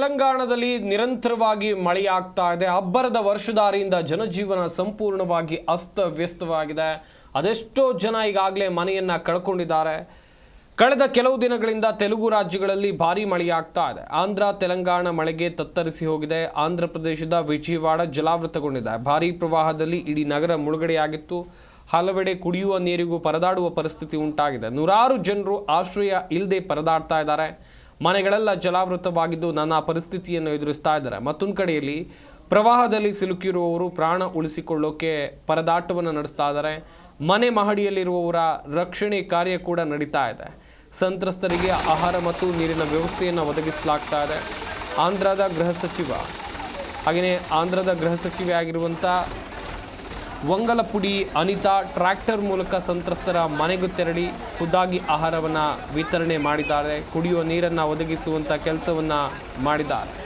ತೆಲಂಗಾಣದಲ್ಲಿ ನಿರಂತರವಾಗಿ ಮಳೆಯಾಗ್ತಾ ಇದೆ. ಅಬ್ಬರದ ವರ್ಷಧಾರಿಯಿಂದ ಜನಜೀವನ ಸಂಪೂರ್ಣವಾಗಿ ಅಸ್ತವ್ಯಸ್ತವಾಗಿದೆ. ಅದೆಷ್ಟೋ ಜನ ಈಗಾಗಲೇ ಮನೆಯನ್ನು ಕಳ್ಕೊಂಡಿದ್ದಾರೆ. ಕಳೆದ ಕೆಲವು ದಿನಗಳಿಂದ ತೆಲುಗು ರಾಜ್ಯಗಳಲ್ಲಿ ಭಾರಿ ಮಳೆಯಾಗ್ತಾ ಇದೆ. ಆಂಧ್ರ, ತೆಲಂಗಾಣ ಮಳೆಗೆ ತತ್ತರಿಸಿ ಹೋಗಿದೆ. ಆಂಧ್ರ ಪ್ರದೇಶದ ವಿಜಯವಾಡ ಜಲಾವೃತಗೊಂಡಿದೆ. ಭಾರೀ ಪ್ರವಾಹದಲ್ಲಿ ಇಡೀ ನಗರ ಮುಳುಗಡೆಯಾಗಿತ್ತು. ಹಲವೆಡೆ ಕುಡಿಯುವ ನೀರಿಗೂ ಪರದಾಡುವ ಪರಿಸ್ಥಿತಿ ಉಂಟಾಗಿದೆ. ನೂರಾರು ಜನರು ಆಶ್ರಯ ಇಲ್ಲದೆ ಪರದಾಡ್ತಾ ಇದ್ದಾರೆ. ಮನೆಗಳೆಲ್ಲ ಜಲಾವೃತವಾಗಿದ್ದು ನಾನಾ ಪರಿಸ್ಥಿತಿಯನ್ನು ಎದುರಿಸ್ತಾ ಇದ್ದಾರೆ. ಮತ್ತೊಂದು ಕಡೆಯಲ್ಲಿ ಪ್ರವಾಹದಲ್ಲಿ ಸಿಲುಕಿರುವವರು ಪ್ರಾಣ ಉಳಿಸಿಕೊಳ್ಳೋಕೆ ಪರದಾಟವನ್ನು ನಡೆಸ್ತಾ ಇದ್ದಾರೆ. ಮನೆ ಮಹಡಿಯಲ್ಲಿರುವವರ ರಕ್ಷಣೆ ಕಾರ್ಯ ಕೂಡ ನಡೀತಾ ಇದೆ. ಸಂತ್ರಸ್ತರಿಗೆ ಆಹಾರ ಮತ್ತು ನೀರಿನ ವ್ಯವಸ್ಥೆಯನ್ನು ಒದಗಿಸಲಾಗ್ತಾ ಇದೆ. ಆಂಧ್ರದ ಗೃಹ ಸಚಿವ, ಹಾಗೆಯೇ ಆಂಧ್ರದ ಗೃಹ ಸಚಿವೆ ಆಗಿರುವಂಥ ವಂಗಲಪುಡಿ ಅನಿತಾ ಟ್ರ್ಯಾಕ್ಟರ್ ಮೂಲಕ ಸಂತ್ರಸ್ತರ ಮನೆಗೂ ತೆರಳಿ ಖುದ್ದಾಗಿ ಆಹಾರವನ್ನು ವಿತರಣೆ ಮಾಡಿದ್ದಾರೆ. ಕುಡಿಯುವ ನೀರನ್ನು ಒದಗಿಸುವಂಥ ಕೆಲಸವನ್ನು ಮಾಡಿದ್ದಾರೆ.